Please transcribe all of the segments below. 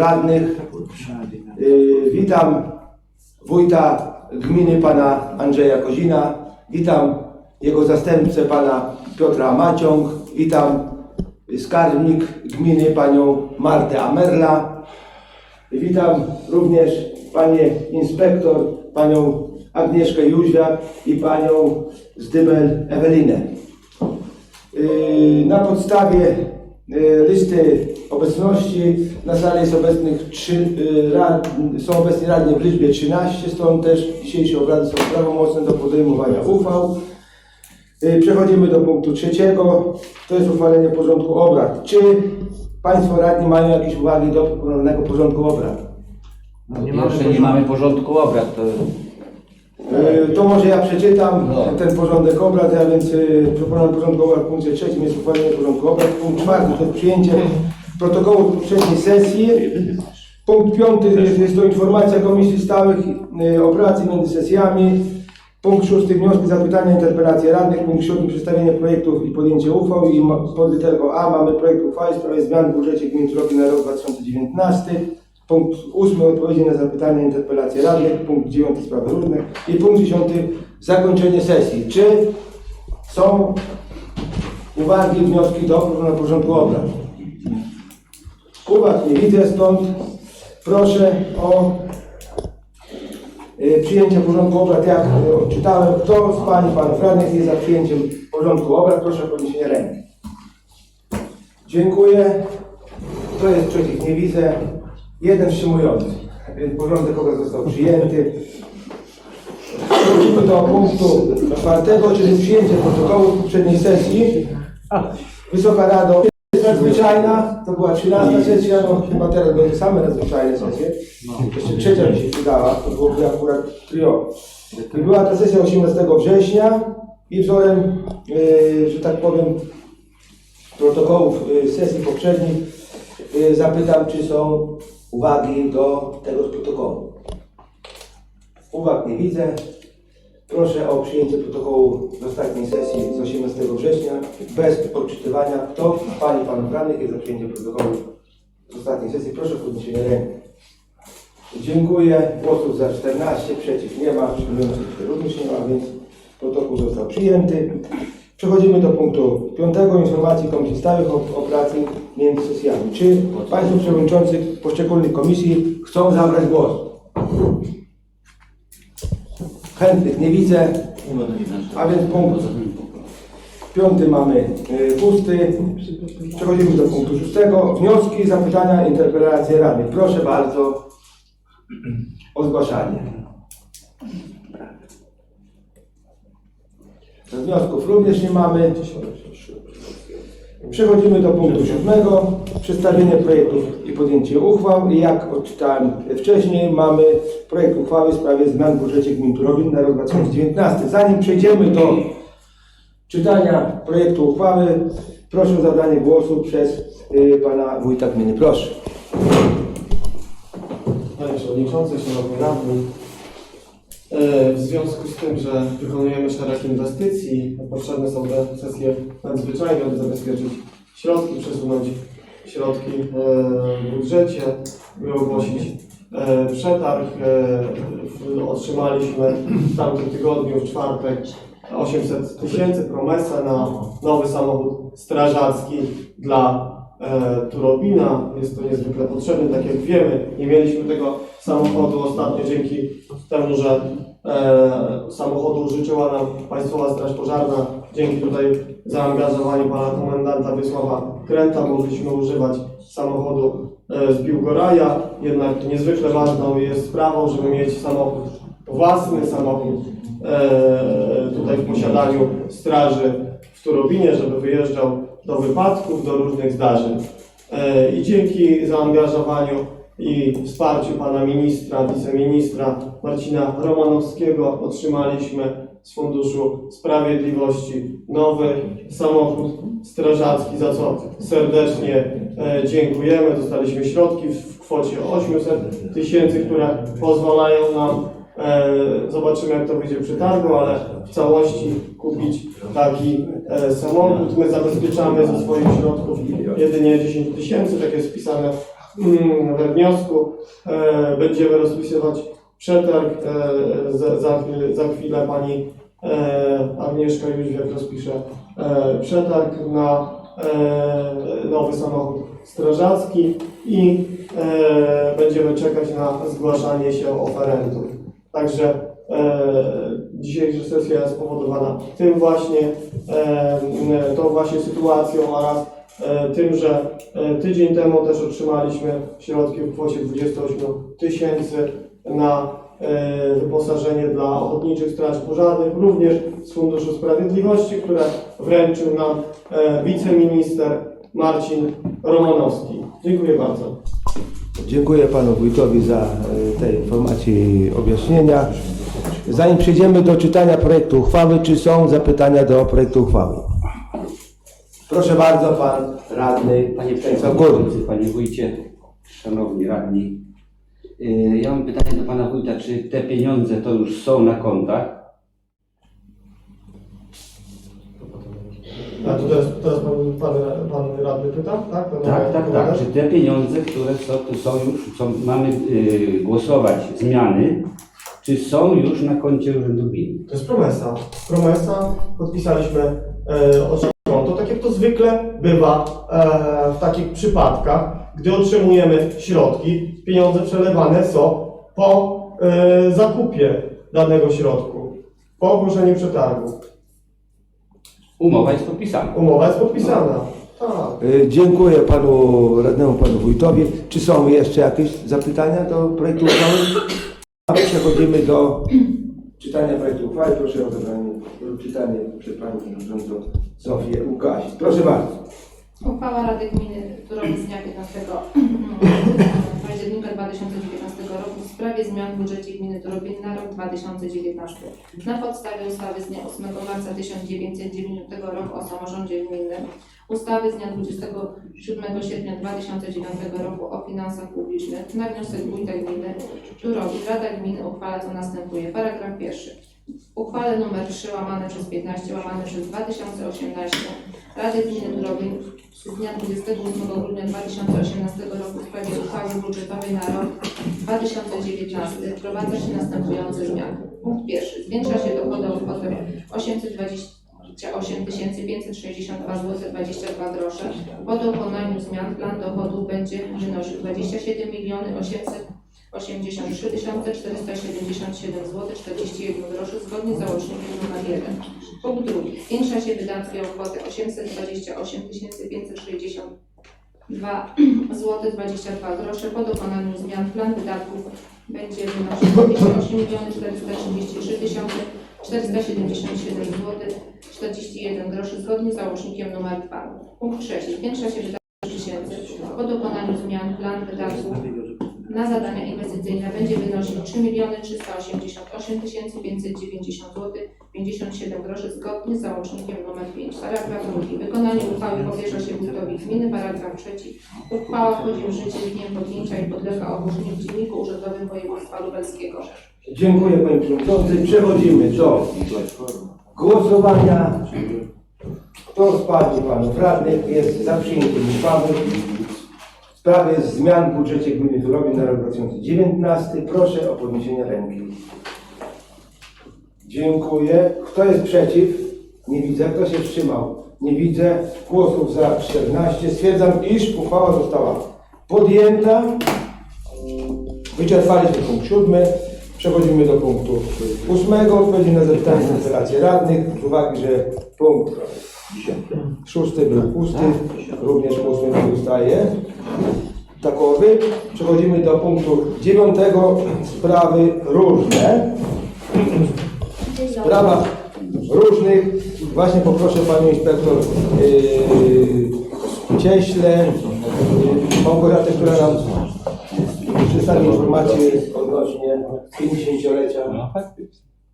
radnych. Y, Witam wójta gminy pana Andrzeja Kozina. Witam jego zastępcę pana Piotra Maciąg. Witam skarbnik gminy panią Martę Amerla. Witam również panie inspektor, panią Agnieszkę Jóźwiak i panią Zdybel Ewelinę. Yy, Na podstawie listy obecności na sali jest obecnych trzy, yy, rad, są obecni radni w liczbie 13, stąd też dzisiejsze obrady są prawomocne do podejmowania uchwał. Yy, Przechodzimy do punktu trzeciego, to jest uchwalenie porządku obrad. Czy Państwo radni mają jakieś uwagi do proponowanego porządku obrad? Po pierwsze, nie mamy porządku obrad, to Yy, To może ja przeczytam No. ten porządek obrad, a więc yy, proponowany porządek obrad w punkcie trzecim jest uchwalenie porządku obrad. Punkt czwarty to jest przyjęcie protokołu z poprzedniej sesji. Punkt piąty jest, jest to informacja Komisji Stałych yy, o pracy między sesjami. Punkt szósty wnioski, zapytania, interpelacje radnych. Punkt siódmy przedstawienie projektów i podjęcie uchwał. I ma- pod literką A mamy projekt uchwały w sprawie zmian w budżecie gmin Troki na rok 2019. Punkt ósmy odpowiedzi na zapytania, interpelacje radnych. Punkt dziewiąty sprawy różne. I punkt dziesiąty zakończenie sesji. Czy są uwagi, wnioski do na porządku obrad? Uwag nie widzę, stąd proszę o y, przyjęcie porządku obrad, jak y, odczytałem. Kto z Pani, Panów Radnych jest za przyjęciem porządku obrad? Proszę o podniesienie ręki. Dziękuję. Kto jest przeciw? Nie widzę. Jeden wstrzymujący. Więc porządek obrad został przyjęty. Przechodzimy do punktu czwartego, czyli przyjęcie protokołu z poprzedniej sesji. Wysoka Rado, jest nadzwyczajna, to była 13 sesja, no chyba teraz będzie same nadzwyczajne sesje. Jeszcze trzecia mi się przydała, to byłoby akurat trio. I była ta sesja 18 września i wzorem, yy, że tak powiem, protokołów yy, sesji poprzednich yy, zapytam, czy są uwagi do tego protokołu. Uwag nie widzę. Proszę o przyjęcie protokołu z ostatniej sesji z 18 września bez odczytywania. Kto z Pani Panów Radnych jest za przyjęciem protokołu z ostatniej sesji? Proszę o podniesienie ręki. Dziękuję. Głosów za 14, przeciw nie ma, wstrzymujących się również nie ma, więc protokół został przyjęty. Przechodzimy do punktu piątego, informacji Komisji Stałych o, o pracy między sesjami. Czy Państwo Przewodniczący poszczególnych komisji chcą zabrać głos? Chętnych nie widzę, a więc punkt piąty mamy y, pusty. Przechodzimy do punktu szóstego. Wnioski, zapytania, interpelacje radnych. Proszę bardzo o zgłaszanie. Wniosków również nie mamy. Przechodzimy do punktu siódmego. Przedstawienie projektów i podjęcie uchwał. Jak odczytałem wcześniej, mamy projekt uchwały w sprawie zmian w budżecie gmin Turowin na rok 2019. Zanim przejdziemy do czytania projektu uchwały, proszę o zabranie głosu przez y, pana wójta gminy. Proszę. Panie Przewodniczący, Szanowni Radni, w związku z tym, że wykonujemy szereg inwestycji, potrzebne są te sesje nadzwyczajne, aby zabezpieczyć środki, przesunąć środki e, w budżecie, by ogłosić e, przetarg. e, Otrzymaliśmy w tamtym tygodniu, w czwartek, 800 tysięcy promesę na nowy samochód strażacki dla e, Turobina. Jest to niezwykle potrzebne, tak jak wiemy. Nie mieliśmy tego samochodu ostatnio dzięki temu, że e, samochodu użyczyła nam Państwowa Straż Pożarna. Dzięki tutaj zaangażowaniu Pana Komendanta Wiesława Kręta mogliśmy używać samochodu e, z Biłgoraja. Jednak niezwykle ważną jest sprawą, żeby mieć samochód własny, samochód e, tutaj w posiadaniu straży w Turobinie, żeby wyjeżdżał do wypadków, do różnych zdarzeń. E, I dzięki zaangażowaniu i wsparciu pana ministra, wiceministra Marcina Romanowskiego otrzymaliśmy z Funduszu Sprawiedliwości nowy samochód strażacki, za co serdecznie e, dziękujemy. Dostaliśmy środki w kwocie 800 tysięcy, które pozwalają nam E, Zobaczymy, jak to wyjdzie przy targu, ale w całości kupić taki e, samochód. My zabezpieczamy ze swoich środków jedynie 10 tysięcy, tak jest wpisane we wniosku. E, Będziemy rozpisywać przetarg. E, Za, za, chwilę, za chwilę pani e, Agnieszka Jóźwiak rozpisze przetarg na nowy samochód strażacki i będziemy czekać na zgłaszanie się oferentów. Także dzisiejsza sesja jest spowodowana tym właśnie, tą właśnie sytuacją oraz tym, że e, tydzień temu też otrzymaliśmy środki w kwocie 28 tysięcy na e, wyposażenie dla ochotniczych straży pożarnych, również z Funduszu Sprawiedliwości, które wręczył nam e, wiceminister Marcin Romanowski. Dziękuję bardzo. Dziękuję panu wójtowi za e, te informacje i objaśnienia. Zanim przejdziemy do czytania projektu uchwały, czy są zapytania do projektu uchwały? Proszę bardzo, pan radny Panie. Przewodniczący, Panie Wójcie, Szanowni Radni. Yy, Ja mam pytanie do Pana Wójta, czy te pieniądze to już są na kontach? A to teraz, teraz pan, pan, pan radny pyta, tak? Pan Tak, tak, tak. Czy te pieniądze, które są, to są już, są, mamy yy, głosować zmiany, czy są już na koncie Urzędu Gminy? To jest promesa. Promesa, podpisaliśmy e, to zwykle bywa e, w takich przypadkach, gdy otrzymujemy środki, pieniądze przelewane są po e, zakupie danego środku, po ogłoszeniu przetargu. Umowa jest podpisana. Umowa jest podpisana. Tak. E, Dziękuję panu radnemu, panu wójtowi. Czy są jeszcze jakieś zapytania do projektu uchwały? A Przechodzimy do czytania projektu uchwały. Proszę o wybranie lub czytanie przed panią przewodniczącą Zofię Łukasic. Proszę bardzo. Uchwała Rady Gminy Turowie z dnia 15 października 2019 roku w sprawie zmian w budżecie gminy Turobin na rok 2019. Na podstawie ustawy z dnia 8 marca 1990 roku o samorządzie gminnym, ustawy z dnia 27 sierpnia 2009 roku o finansach publicznych, na wniosek wójta gminy Turowin Rada Gminy uchwala co następuje. Paragraf pierwszy. W uchwale nr 3 łamane przez 15 łamane przez 2018 Rady Gminy Turowin z dnia 28 grudnia 2018 roku w sprawie uchwały budżetowej na rok 2019 wprowadza się następujące zmiany. Punkt pierwszy. Zwiększa się dochody o kwotę 828 562 zł 22 grosze. Po dokonaniu zmian plan dochodów będzie wynosił 27 miliony 800 83 477 zł 41 groszy zgodnie z załącznikiem nr 1. Punkt drugi. Zwiększa się wydatki o kwotę 828 562 zł 22 grosze. Po dokonaniu zmian plan wydatków będzie wynosił 28 433 477 zł 41 groszy zgodnie z załącznikiem nr 2. Punkt trzeci. Zwiększa się wydatki tysięcy. Po dokonaniu zmian plan wydatków na zadania inwestycyjne będzie wynosił 3 388 590 zł 57 groszy zgodnie z załącznikiem nr 5. Paragraf drugi. Wykonanie uchwały powierza się wójtowi gminy. Paragraf trzeci. Uchwała wchodzi w życie z dniem podjęcia i podlega ogłoszeniu w Dzienniku Urzędowym Województwa Lubelskiego. Dziękuję panie przewodniczący. Przechodzimy do głosowania. Kto z pań i panów radnych jest za przyjęciem uchwały sprawie zmian w budżecie gminy Turowin na rok 2019? Proszę o podniesienie ręki. Dziękuję. Kto jest przeciw? Nie widzę. Kto się wstrzymał? Nie widzę. Głosów za 14. Stwierdzam, iż uchwała została podjęta. Wyczerpaliśmy punkt siódmy. Przechodzimy do punktu ósmego. Odpowiedzi na zapytania i interpelacje radnych. Z uwagi, że punkt szósty był pusty, również ósmy pozostaje takowy. Przechodzimy do punktu dziewiątego. Sprawy różne. W sprawach różnych właśnie poproszę panią inspektor yy, Cieśle, yy, Małgorzatę, która nam przedstawi informacje odnośnie 50-lecia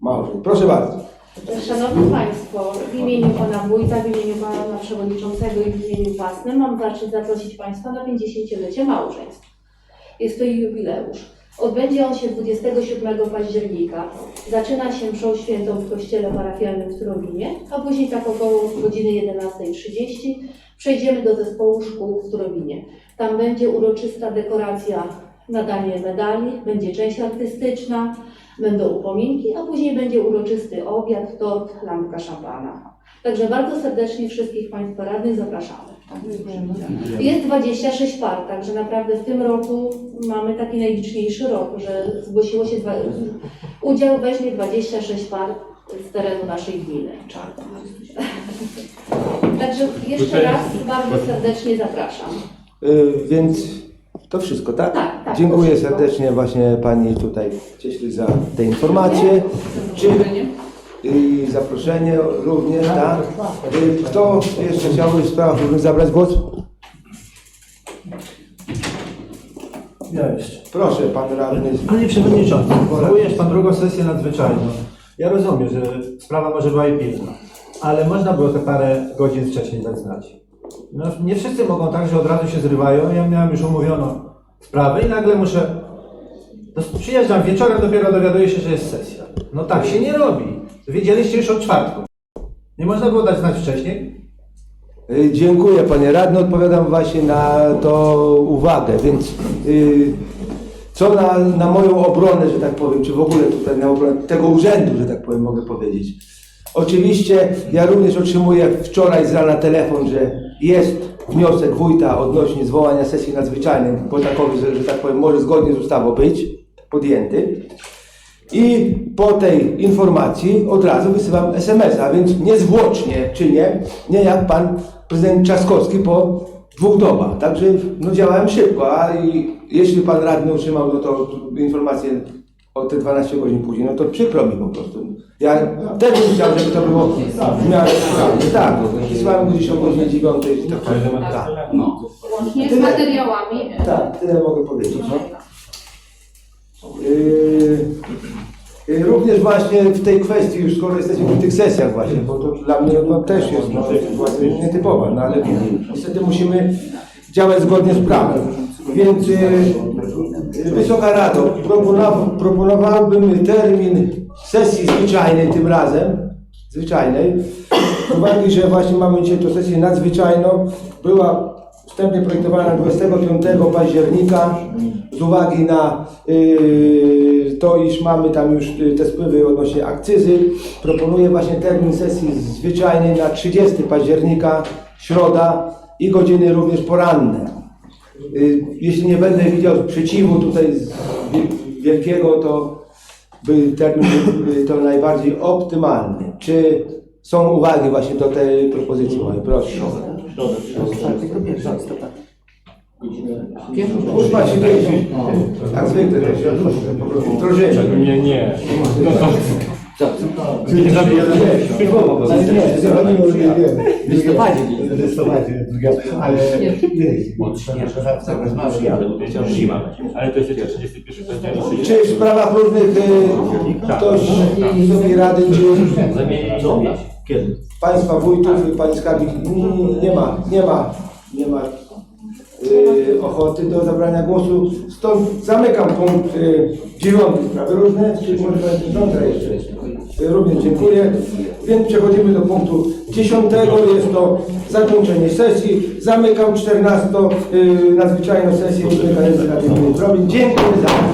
małżeństw. Proszę bardzo. Szanowni Państwo, w imieniu Pana Wójta, w imieniu Pana Przewodniczącego i w imieniu własnym mam zaszczyt zaprosić Państwa na 50-lecie małżeństw. Jest to jubileusz. Odbędzie on się 27 października. Zaczyna się mszą świętą w kościele parafialnym w Turowinie, a później tak około godziny 11.30 przejdziemy do zespołu szkół w Turowinie. Tam będzie uroczysta dekoracja, nadanie medali, będzie część artystyczna, będą upominki, a później będzie uroczysty obiad, tort, lampka szampana. Także bardzo serdecznie wszystkich Państwa radnych zapraszamy. Jest 26 par, także naprawdę w tym roku mamy taki najliczniejszy rok, że zgłosiło się, dwa, udział weźmie 26 par z terenu naszej gminy. Także jeszcze raz bardzo serdecznie zapraszam. Y, Więc to wszystko, tak? Tak, tak, Dziękuję to wszystko. serdecznie właśnie Pani tutaj Cieśli za te informacje. Czy i zaproszenie również, tak? Y, Kto jeszcze chciałby w sprawach różnych zabrać głos? Ja jeszcze. Proszę, Pan Radny. Panie Przewodniczący, zwołujesz Pan drugą sesję nadzwyczajną. Ja rozumiem, że sprawa może była i pilna, ale można było te parę godzin wcześniej znać. No, nie wszyscy mogą tak, że od razu się zrywają. Ja miałem już umówioną sprawę i nagle muszę... No, przyjeżdżam wieczorem, dopiero dowiaduję się, że jest sesja. No tak się nie robi. Wiedzieliście już od czwartku. Nie można było dać znać wcześniej? Y, Dziękuję Panie Radny, odpowiadam właśnie na to uwagę, więc y, co na, na moją obronę, że tak powiem, czy w ogóle tutaj na obronę tego urzędu, że tak powiem, mogę powiedzieć. Oczywiście ja również otrzymuję wczoraj z rana telefon, że jest wniosek wójta odnośnie zwołania sesji nadzwyczajnej, bo takowy, że, że tak powiem, może zgodnie z ustawą być podjęty. I po tej informacji od razu wysyłam SMS-a, więc niezwłocznie czynię, nie jak pan prezydent Trzaskowski po dwóch dobach. Także no, działałem szybko, a i, jeśli pan radny otrzymał no, to informację o te 12 godzin później, no to przykro mi po prostu. Ja też bym chciał, żeby to było w miarę sprawnie. Tak, wysłałem gdzieś o godzinie 9. Tak, No. Łącznie z materiałami. tak, tyle mogę powiedzieć. No. Yy, yy, Również właśnie w tej kwestii, już skoro jesteśmy w tych sesjach właśnie, bo to dla mnie no, też jest no, sytuacja nietypowa, no ale niestety musimy działać zgodnie z prawem. Więc yy, Wysoka Rado, proponowa- proponowałbym termin sesji zwyczajnej tym razem, zwyczajnej, z uwagi, że właśnie mamy dzisiaj tę sesję nadzwyczajną, była wstępnie projektowana 25 października z uwagi na yy, to, iż mamy tam już y, te spływy odnośnie akcyzy, proponuję właśnie termin sesji zwyczajnej na 30 października, środa i godziny również poranne. Y, Jeśli nie będę widział sprzeciwu tutaj wielkiego, to by termin był to najbardziej optymalny. Czy są uwagi właśnie do tej propozycji mojej? Proszę. Się kręci. Jak zwykle, to się po prostu wdrożenie. Nie, nie. Ale to jest jeszcze 31 października. Czy w sprawach różnych y, ktoś sobie rady, czy Kiedy? Państwa wójtów i Pani nie, ma, nie ma, nie ma y, ochoty do zabrania głosu. Stąd zamykam punkt y, dziewiąty sprawy różne, czy może jeszcze. Również dziękuję. Więc przechodzimy do punktu dziesiątego. Jest to zakończenie sesji. Zamykam 14 y, nadzwyczajną sesję. Dziękuję za.